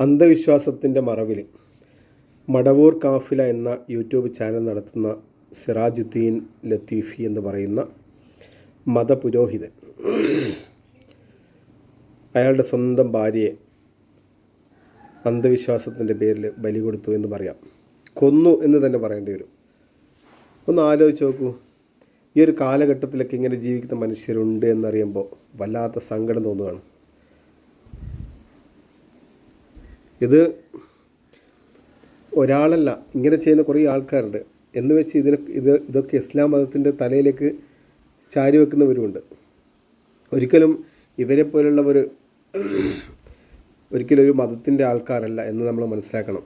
അന്ധവിശ്വാസത്തിന്റെ മറവിൽ മടവൂർ കാഫില എന്ന YouTube channel നടത്തുന്ന സിറാജുദ്ദീൻ ലത്തീഫി എന്ന് പറയുന്ന മതപുരോഹിതൻ അയാളുടെ സ്വന്തം ഭാര്യയെ അന്ധവിശ്വാസത്തിന്റെ പേരിൽ ബലി കൊടുത്തു എന്ന് പറയാം. കൊന്നു എന്ന് തന്നെ പറയേണ്ടി വരും. ഒന്ന് ആലോചിച്ച് നോക്കൂ. ഈ ഒരു കാലഘട്ടത്തിലൊക്കെ ഇങ്ങനെ ജീവിക്കുന്ന മനുഷ്യരുണ്ട് എന്നറിയുമ്പോൾ വല്ലാത്ത സങ്കടം തോന്നുകയാണ്. ഇത് ഒരാളല്ല ഇങ്ങനെ ചെയ്യുന്ന കുറേ ആൾക്കാരുണ്ട്. എന്ന് വെച്ച് ഇതിന് ഇത് ഇതൊക്കെ ഇസ്ലാം മതത്തിന്റെ തലയിലേക്ക് ചാരി വെക്കുന്നവരുമുണ്ട്. ഒരിക്കലും ഇവരെ പോലുള്ളവർ ഒരിക്കലും ഒരു മതത്തിന്റെ ആൾക്കാരല്ല എന്ന് നമ്മൾ മനസ്സിലാക്കണം.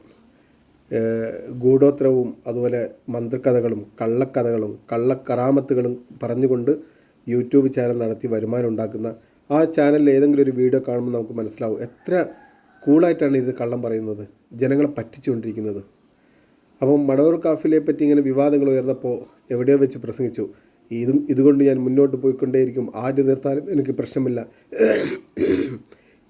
ഗൂഢോത്രവും അതുപോലെ മന്ത്രകഥകളും കള്ളക്കഥകളും കള്ളക്കറാമത്തുകളും പറഞ്ഞുകൊണ്ട് യൂട്യൂബ് ചാനൽ നടത്തി വരുമാനം ഉണ്ടാക്കുന്ന ആ ചാനലിൽ ഏതെങ്കിലും ഒരു വീഡിയോ കാണുമ്പോൾ നമുക്ക് മനസ്സിലാവും എത്ര കൂളായിട്ടാണ് ഇത് കള്ളം പറയുന്നത്. ജനങ്ങളെ പറ്റിച്ചുകൊണ്ടിരിക്കുന്നത്. അപ്പം മടവർ കാഫിലെ പറ്റി ഇങ്ങനെ വിവാദങ്ങൾ ഉയർന്നപ്പോൾ എവിടെയോ വെച്ച് പ്രസംഗിച്ചു. ഇതും ഇതുകൊണ്ട് ഞാൻ മുന്നോട്ട് പോയിക്കൊണ്ടേയിരിക്കും. ആര് എതിർത്താലും എനിക്ക് പ്രശ്നമില്ല.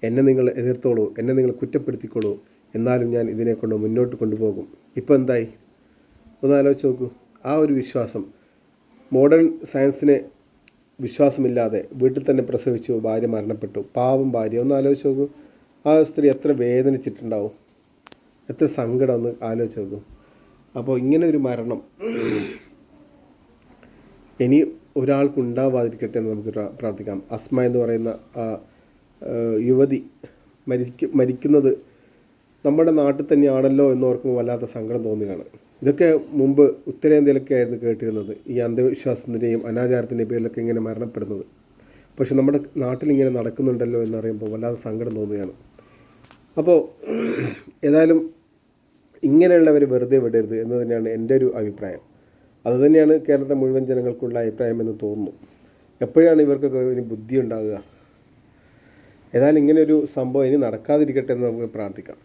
എന്നെ നിങ്ങൾ എതിർത്തോളൂ. എന്നെ നിങ്ങൾ കുറ്റപ്പെടുത്തിക്കോളൂ എന്നാലും ഞാൻ ഇതിനെ കൊണ്ട് മുന്നോട്ട് കൊണ്ടുപോകും. ഇപ്പോൾ എന്തായി? ഒന്ന് ആലോചിച്ച് നോക്കൂ. ആ ഒരു വിശ്വാസം. മോഡേൺ സയൻസിനെ വിശ്വാസമില്ലാതെ വീട്ടിൽ തന്നെ പ്രസവിച്ചു ഭാര്യ മരണപ്പെട്ടു. പാവം ഭാര്യ. ഒന്ന് ആലോചിച്ച് നോക്കൂ. ആ സ്ത്രീ എത്ര വേദനിച്ചിട്ടുണ്ടാവും? എത്ര സങ്കടം ഒന്ന് ആലോചിച്ച് നോക്കും. അപ്പോൾ ഇങ്ങനെ ഒരു മരണം ഇനി ഒരാൾക്ക് ഉണ്ടാവാതിരിക്കട്ടെ എന്ന് നമുക്ക് പ്രാർത്ഥിക്കാം. അസ്മ എന്ന് പറയുന്ന ആ യുവതി മരിക്ക മരിക്കുന്നത് നമ്മുടെ നാട്ടിൽ തന്നെയാണല്ലോ എന്ന് ഓർക്കുമ്പോൾ വല്ലാത്ത സങ്കടം തോന്നുകയാണ്. ഇതൊക്കെ മുമ്പ് ഉത്തരേന്ത്യയിലൊക്കെ ആയിരുന്നു കേട്ടിരുന്നത്. ഈ അന്ധവിശ്വാസത്തിന്റെയും അനാചാരത്തിന്റെയും പേരിലൊക്കെ ഇങ്ങനെ മരണപ്പെടുന്നത്. പക്ഷെ നമ്മുടെ നാട്ടിൽ ഇങ്ങനെ നടക്കുന്നുണ്ടല്ലോ എന്നറിയുമ്പോൾ വല്ലാതെ സങ്കടം തോന്നുകയാണ്. അപ്പോൾ ഏതായാലും ഇങ്ങനെയുള്ളവർ വെറുതെ വിടരുത് എന്ന് തന്നെയാണ് എന്റെ ഒരു അഭിപ്രായം. അതുതന്നെയാണ് കേരളത്തെ മുഴുവൻ ജനങ്ങൾക്കുള്ള അഭിപ്രായം എന്ന് തോന്നുന്നു. എപ്പോഴാണ് ഇവർക്കൊക്കെ ഒരു ബുദ്ധി ഉണ്ടാകുക ഏതായാലും ഇങ്ങനെയൊരു സംഭവം ഇനി നടക്കാതിരിക്കട്ടെ എന്ന് നമുക്ക് പ്രാർത്ഥിക്കാം.